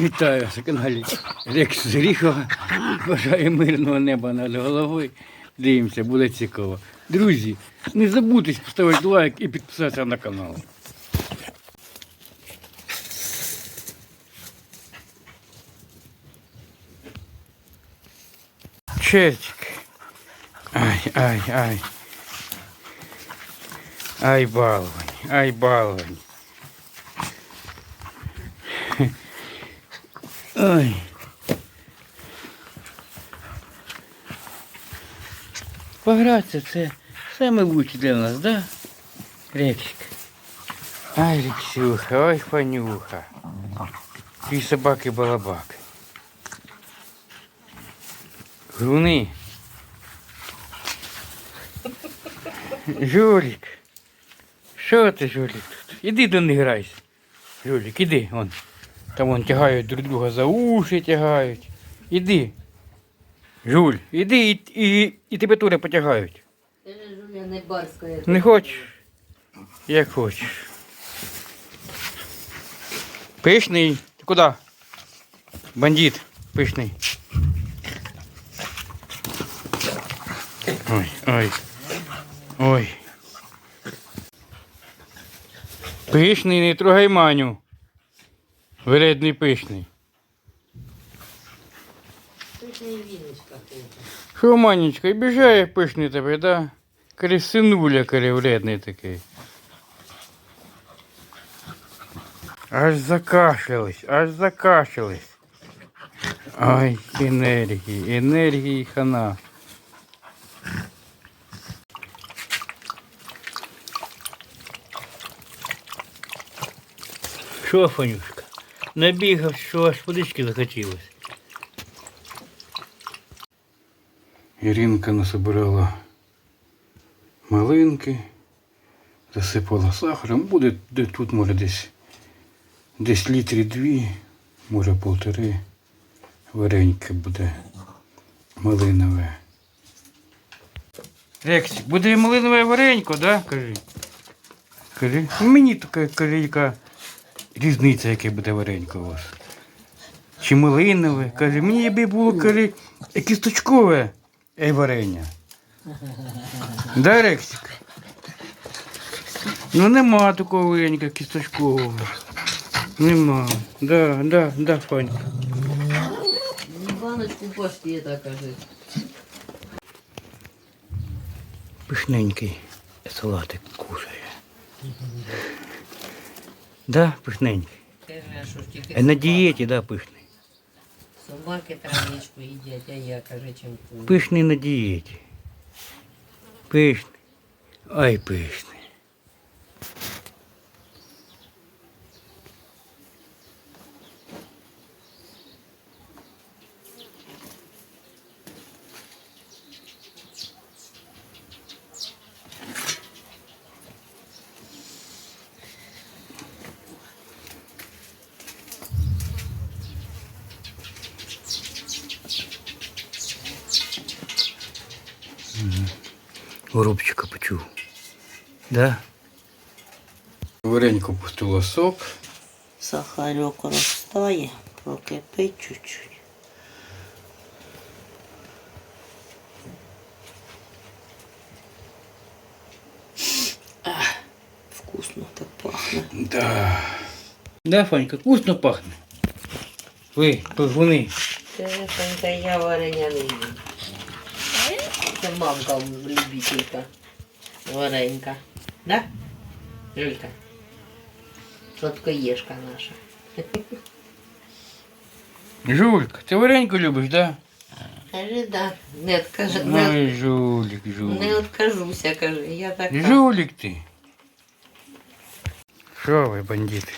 Вітаю на каналі Рекс Зріхова. Бажаю мирного неба над головою. Дивимося, буде цікаво. Друзі, не забудьте поставити лайк і підписатися на канал. Чечик. Ай, ай, ай. Ай, балвань, ай, балвань. Ой. Погратися це саме лучше для нас, да? Рексик. Ай, Рексюха, ой, панюха. Твій собаки балабак. Груни. Жулік. Що ти, Жулік, тут? Іди до них грайся. Жулік, іди, вон. Там вон тягають друг друга за уші тягають. Іди. Жуль, іди і, і, і тебе тури потягають. Це ж Жуля не барська. Не хочеш? Як хочеш. Пишний. Ти куди? Бандит. Пишний. Ой, ой. Ой. Пишний, не трогай маню. Вредний пишний. Не віночка. Що, манечка, і біжає пишний тебе, да? Каже, синуля, каже, вредний такий. Аж закашлялись, аж закашлялись. Ай, енергії, енергії хана. Що, Фанюшка? Набігав, що аж водички захотілось. Іринка насобирала малинки, засипала сахаром. Буде де тут, може, десь, десь літрі дві, може полтори. Вареньке буде малинове. Рексик, буде малинове варенько, да? Кажи. Кажи. Мені така кажи, яка різниця, яке буде варенько у вас. Чи малинове, каже, мені би було, каже, кісточкове е, варення. Да, Рексик? Ну нема такого варенька кісточкового. Нема. Да, да, да, Фанька. Ну, баночку паштета, каже. Пишненький салатик кушає. Да, пишненький. Каже, а що ж тільки Е, На собаки- дієті, да, пишний. Собаки травичку їдять, а я, каже, чим курю. Пишний на дієті. Пишний. Ай, пишний. Горобчика почув. Да? Варенько пустило сок. Сахарок розтає, прокипить чуть-чуть. Вкусно так пахне. Да. Да, Фанька, вкусно пахне. Ви, пивуни. Тихонько, я варення не їм. Це мамка любителька. Варенька. Да? Жилька. Сладкоєшка наша. Жулька, ти варенько любиш, да? Каже, да. Не, откажу, Ну не, і жулік, не жулік. откажуся, каже. Я така. Жулік ти. Що ви, бандити?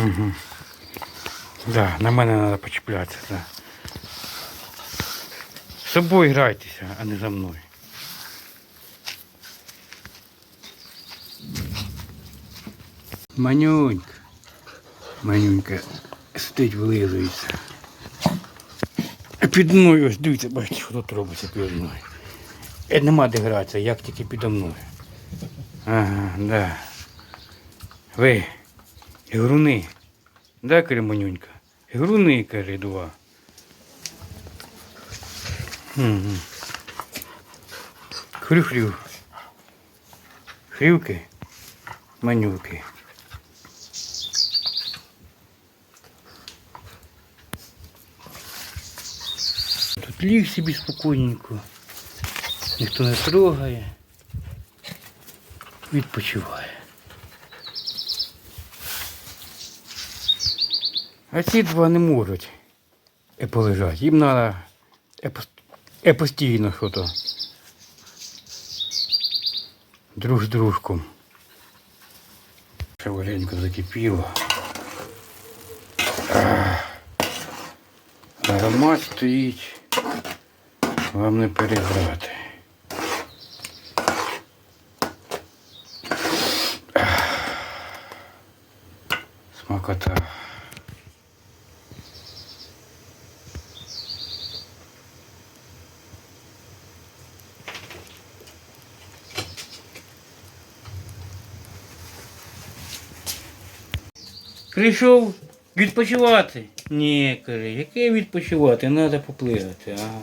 Угу. Да, на мене треба почіплятися, да. Собою грайтеся, а не за мною. Манюнька. Манюнька сидить, вилизується. Під мною ось дивіться, бачите, що тут робиться під мною. Е, нема де гратися, як тільки підо мною. Ага, да. Ви, груни, Да, каже манюнька. Груни, каже, два. Угу. Хрю-хрю. Хрюки. Манюки. Тут ліг собі спокійненько. Ніхто не трогає. Відпочиває. А ці два не можуть е, полежати. Їм треба пос- е, постійно що то. Друг з дружком. Ще варенько закипіло. Аромат стоїть. Вам не переграти. Смакота. Прийшов відпочивати. Ні, каже, яке відпочивати? Треба поплигати. Ага.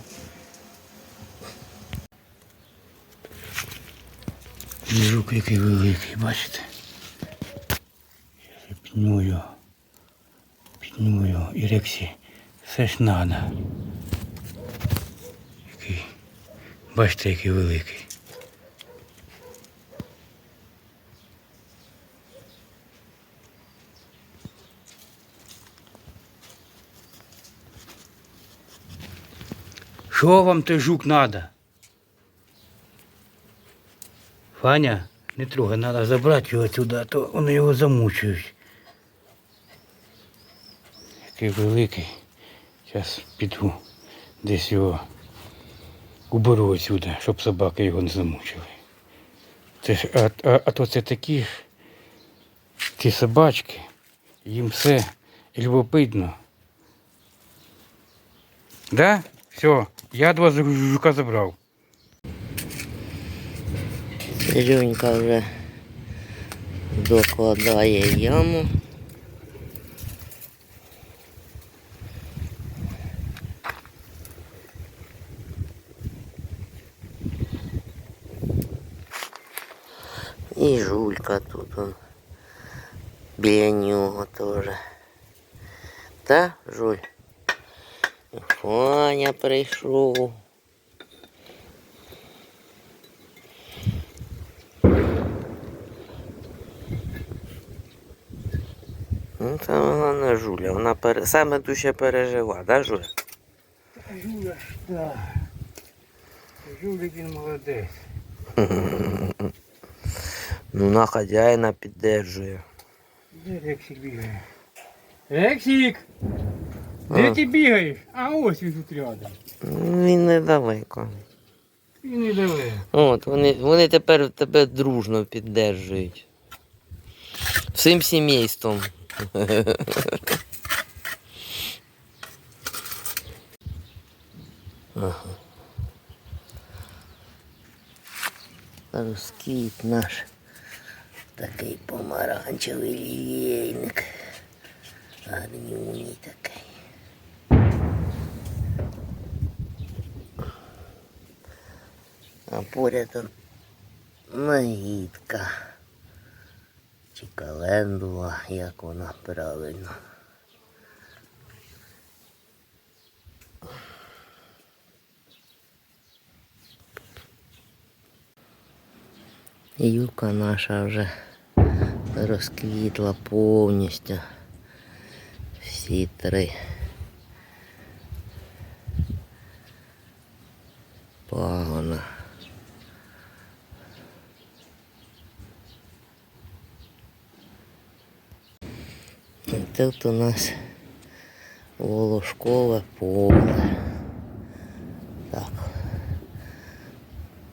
Жук який великий, бачите? Я пню його. Пню його. І рексі. Все ж надо. Який. Бачите, який великий. Що вам той жук надо? Фаня, не трогай, треба забрати його сюди, а то вони його замучують. Який великий. Зараз піду десь його уберу сюди, щоб собаки його не замучили. Це ж, а, а, а то це такі ж ті собачки, їм все любопитно. Да? Все, я два жука забрав. Сереженька вже докладає яму. І жулька тут он. Біля нього теж. Та, жуль? Ваня прийшов. Ну, це вона не жуля, вона пере... саме душе пережива, да, Жуля? Жуля, так. Жулик він молодець. Ну, на хазяїна піддержує. Де Рексик бігає? Рексик! Де ти бігаєш? А ось він тут рядом. Він недалеко. Він не далеко. От, вони, вони тепер тебе дружно піддержують. Всім сімейством. Ага. Розквіт наш такий помаранчевий лілейник. Гарнюній такий. А поряд нагідка. Чи календула, як вона правильно. Юка наша вже розквітла повністю. Всі три. Пагона. І Тут у нас волошкове поле. Так.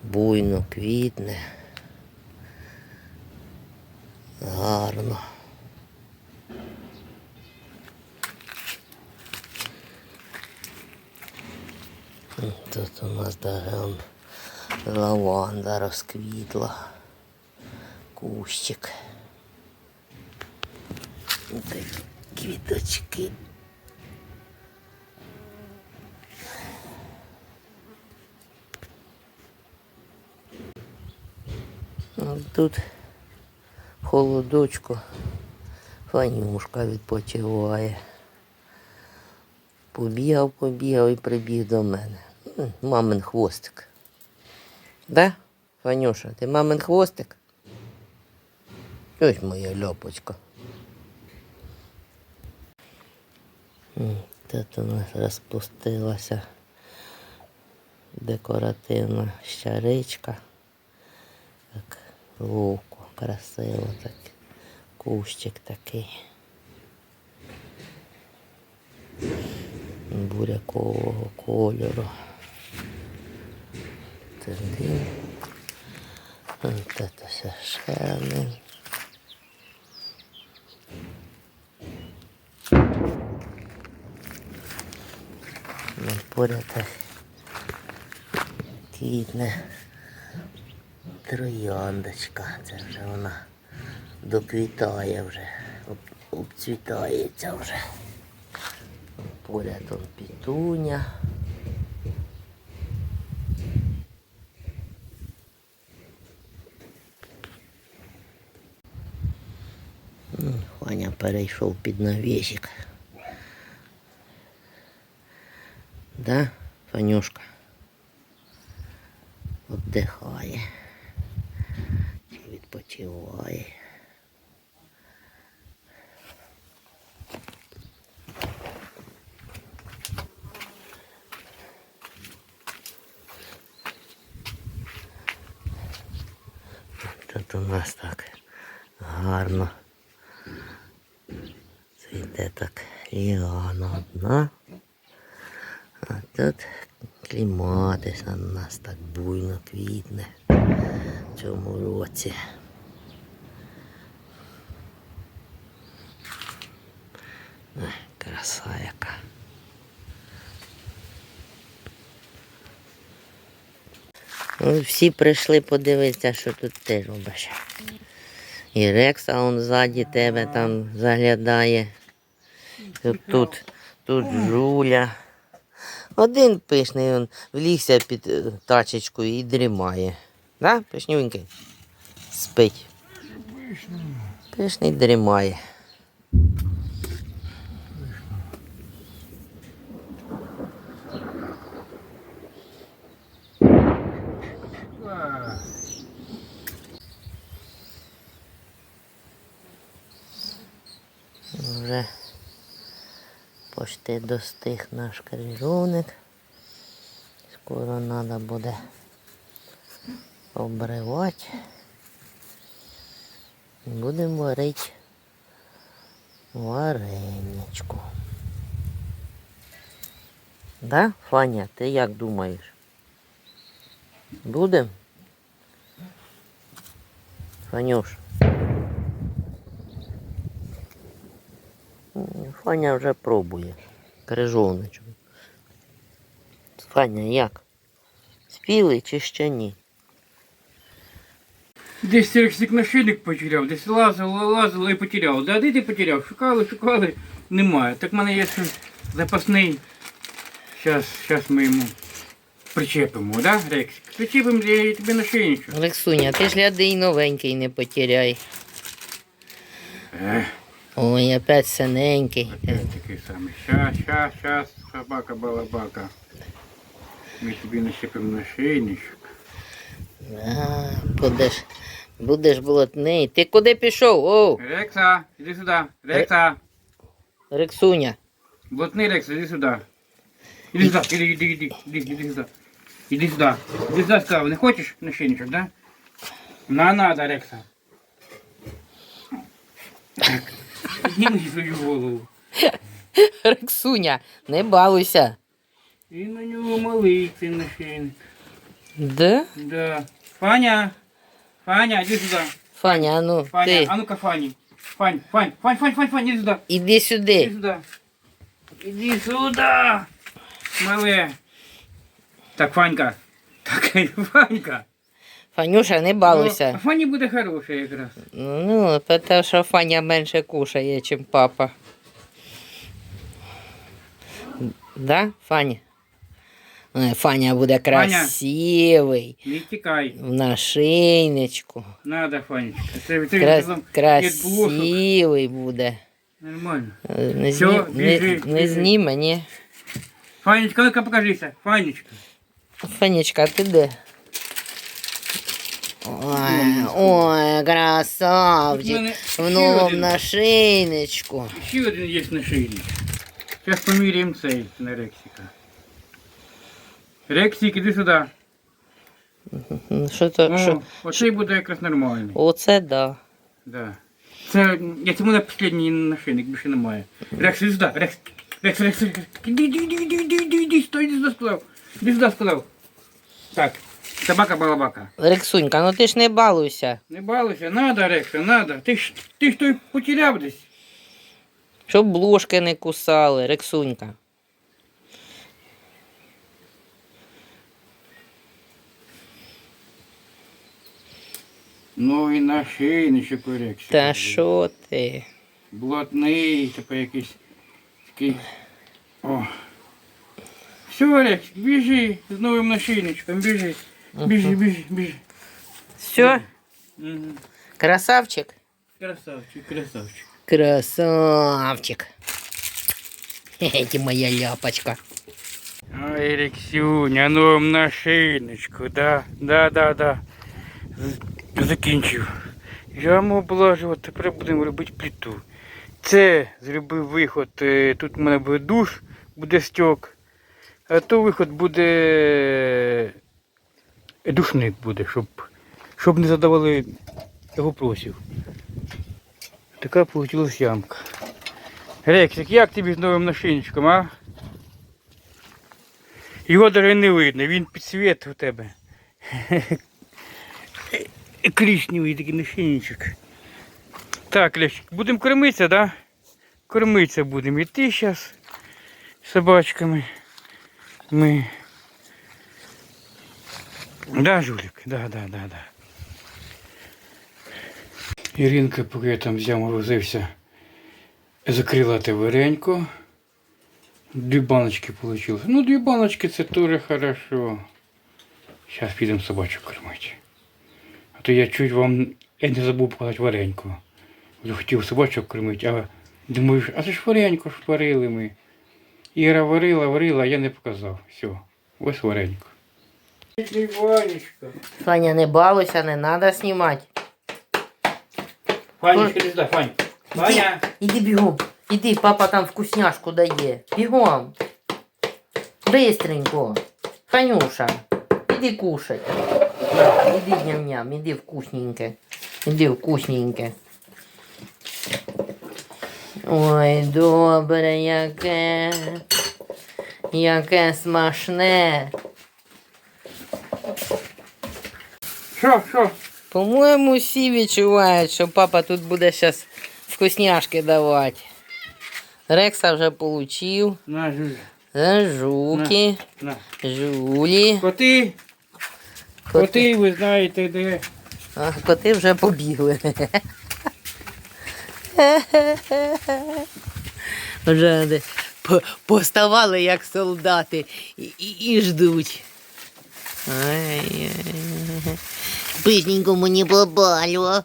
Буйно квітне. Гарно. Тут у нас даже лаванда розквітла. Кущик. Такі квіточки. Тут в холодочку Фанюшка відпочиває. Побігав, побігав і прибіг до мене. Мамин хвостик. Да, Фанюша, ти мамин хвостик? Ось моя ляпочка. Тут у нас розпустилася декоративна щаричка. Так, ловко, красиво так. Кущик такий. Бурякового кольору. Туди. Ось це ще. Ну, Поряд квітне трояндочка. Це вже вона доквітає вже, обцвітається вже. Поряд он пітуня. Ваня перейшов під навісик. Да, Фанюшка? Отдихає. Чи відпочиває. Тут у нас так гарно. Цвіте так ліана одна. А тут кліматис у нас так буйно квітне в цьому році. Краса яка. Всі прийшли подивитися, що тут ти робиш. І Рекса он ззаді тебе там заглядає. Тут, тут Жуля. Один пишний він влігся під тачечку тачечкою і дрімає. Да, пишнюнький? Спить. Пишний дрімає. Вже почти достиг наш крижовник. Скоро треба буде обривати. І будемо варити вареничку. Да, Фаня, ти як думаєш? Будем? Фанюш. М, Фаня вже пробує. Крижовничок. Фаня, як? Спілий чи ще ні? Десь рексик нашильник потеряв, десь лазило, лазило і потеряв. Да, де ти потеряв? Шукали, шукали, немає. Так в мене є ще запасний. Зараз, зараз ми йому причепимо, да, Рексик? Причепимо для тебе нашильничок. Олексуня, ти ж гляди й новенький не потеряй. Ех, Ой, опять синенький. опять такий самий. Щас, щас, щас, собака балабака. Ми тобі нащепимо нашийничок. А, будеш, будеш блатний. Ти куди пішов? О, Рекса, іди сюди. Рекса. Рексуня. Блатний Рекс, іди сюди. Іди сюди, іди, іди, іди, іди, іди сюди. Іди сюди. Іди сюди, сказав, не хочеш нашийничок, да? На, надо, Рекса. Так, підніми свою голову. Рексуня, не балуйся. І на нього малий цей нашийник. Да? Да. Фаня, Фаня, іди сюди. Фаня, а ну, Фаня, ти, а ну-ка, Фані. Фань, Фань, Фань, Фань, Фань, Фань, іди сюди. іди Іди сюди. сюди. Іди сюди. Мале. Так, Фанька. Так, Фанька. Фанюша, не Ну, балуйся. а Фані буде хороша якраз. Ну, тому що Фаня менше кушає, ніж папа. Да, Фаня? Ой, Фаня буде красивий. Не тікай. В нашийничку. Надо, Фанечка. Це ти Крас... Красивий буде. Нормально. Е, Не, зні... не, біжи, не біжи. зніме, ні? Фанечка, ну-ка покажися. Фанечка. Фанечка, а ти де? Ой, ой, красавчик. мене ще новому один. нашийничку. Ще один є нашийник. Зараз поміряємо цей на Рексика. Рексик, іди сюди. Ну, Що то, О, що? оцей буде якраз нормальний. Оце да. Да. Це, я цьому на останній нашийник, більше немає. Рекс, іди сюди, Рекс, Рекс, Рекс, Рекс, іди, іди, іди, іди, іди, іди, стой, іди сюди сказав. Іди сюди сказав. Так, собака-балабака. Рексунька, ну ти ж не балуйся. Не балуйся, надо, Рекса, надо. Ти ж, ти ж той потеряв десь. Щоб блошки не кусали, Рексунька. Ну і нашийничок у Рексика. Та що ти? Блатний, такий якийсь такий. О. Все, Рекс, біжи з новим нашийничком, біжи. Біжи, біжи, біжи. Все? Мгм. Красавчик? Красавчик, красавчик. Красавчик. Хе-хе, ти моя ляпочка. Ой, Рексюня, новим нашийничку, да, да, да, да. З- Закінчив. Яму облажувати, тепер будемо робити плиту. Це зробив виход. е, Тут в мене буде душ, буде стьок. А то виход буде душник буде, щоб, щоб не задавали вопросів. Така вийшла ямка. Рексик, як тобі з новим нашийничком, а? Його навіть не видно, він підсвіт у тебе. Клішневий такий нашийничок. Так, Лещик, будемо кормитися, да? Кормитися будемо. І ти зараз собачками. Ми. Да, жулик, да, да, да, да. Іринка, поки я там взяв, морозився, закрила те варенько. Дві баночки получилось. Ну, дві баночки це теж хорошо. Зараз підемо собачок кормити. А то я чуть вам я не забув показати вареньку. Хотів собачок кормити, а думаю, а це ж вареньку ж варили ми. Іра варила, варила, а я не показав. Все, ось варенько. Ванечка. Фаня, не балуйся, не треба знімати. Фанечка, ти сюди, Фань. Фаня. Іди бігом. Іди, папа там вкусняшку дає. Бігом. Бистренько. Фанюша, іди кушай. Іди ням-ням, іди вкусненьке. Іди вкусненьке. Ой, добре, яке. Яке смачне. Що, що? По-моєму, всі відчувають, що папа тут буде зараз вкусняшки давати. Рекса вже получив. На, Жуля. Жуки, На. жулі. Коти. Коти, ви знаєте, де. А коти вже побігли. Вже поставали як солдати і, і, і ждуть. Быстренькому не бабалю.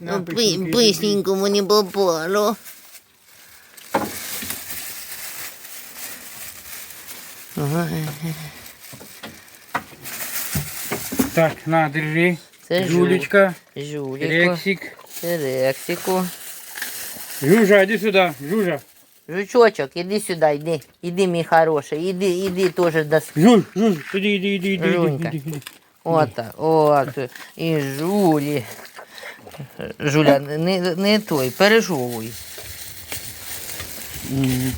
Быстренькому не бабалю. Так, на, держи. Жулечка. Жулечка. Рексик. Рексику. Жужа, иди сюда, Жужа. Жучочок, іди сюди, іди, іди, мій хороший, іди, іди теж до Жуль, Жуль, иди, иди, иди, иди, Жунька. иди, иди, иди. От, так, от, і жулі. Жуля, не, не той, пережовуй. М.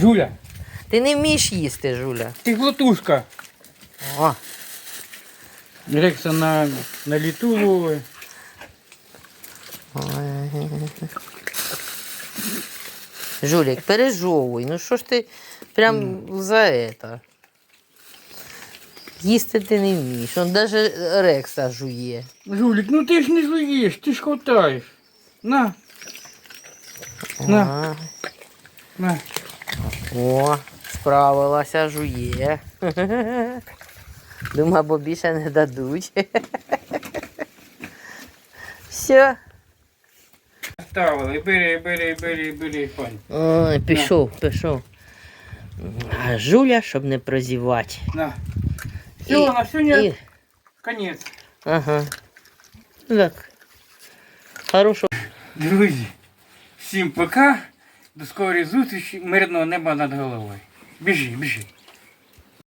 Жуля, Ти не вмієш їсти, Жуля. ты глотушка. О, Рекса на, на лету ловы. Ой. Жулік, пережовуй. Ну що ж ти прям за это? Їсти ти не вмієш. Он навіть Рекса жує. Жулик, ну ты ж не жуешь, ты ж хватаешь. На, На. А, на. О, справилася, жує. Думаю, бо більше не дадуть. Все. Ставили, бери, бери, бери, бери, пань. Ой, пішов, пішов. А жуля, щоб не прозівати. На. Все, на сьогодні і- конець. Ага. Так. Хорошо. Друзі, всім пока. До скорої зустрічі, мирного неба над головою. Біжи, біжи.